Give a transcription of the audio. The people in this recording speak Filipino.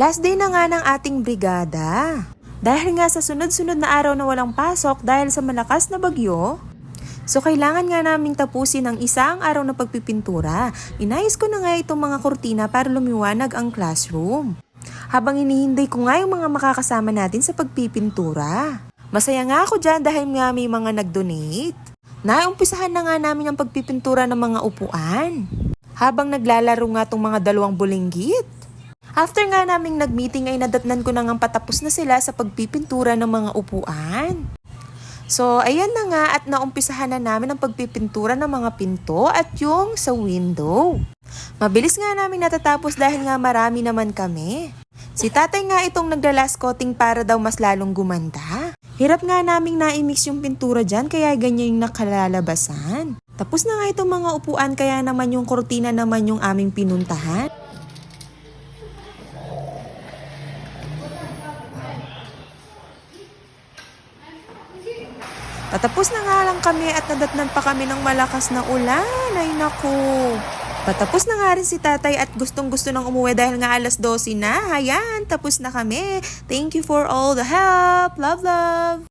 Last day na nga ng ating brigada. Dahil nga sa sunod-sunod na araw na walang pasok dahil sa malakas na bagyo, So kailangan nga naming tapusin ang isang araw na pagpipintura. Inayos ko na nga itong mga kurtina para lumiwanag ang classroom. Habang inihinday ko nga yung mga makakasama natin sa pagpipintura. Masaya nga ako dyan dahil nga may mga nag-donate. Naumpisahan na nga namin ang pagpipintura ng mga upuan. Habang naglalaro nga tong mga dalawang bulinggit. After nga naming nag-meeting ay nadatnan ko na nga patapos na sila sa pagpipintura ng mga upuan. So, ayan na nga at naumpisahan na namin ang pagpipintura ng mga pinto at yung sa window. Mabilis nga namin natatapos dahil nga marami naman kami. Si tatay nga itong naglalas coating para daw mas lalong gumanda. Hirap nga naming naimix yung pintura dyan kaya ganyan yung nakalalabasan. Tapos na nga itong mga upuan kaya naman yung kortina naman yung aming pinuntahan. Patapos na nga lang kami at nadatnan pa kami ng malakas na ulan. Ay naku. Patapos na nga rin si tatay at gustong gusto nang umuwi dahil nga alas 12 na. Ayan, tapos na kami. Thank you for all the help. Love, love.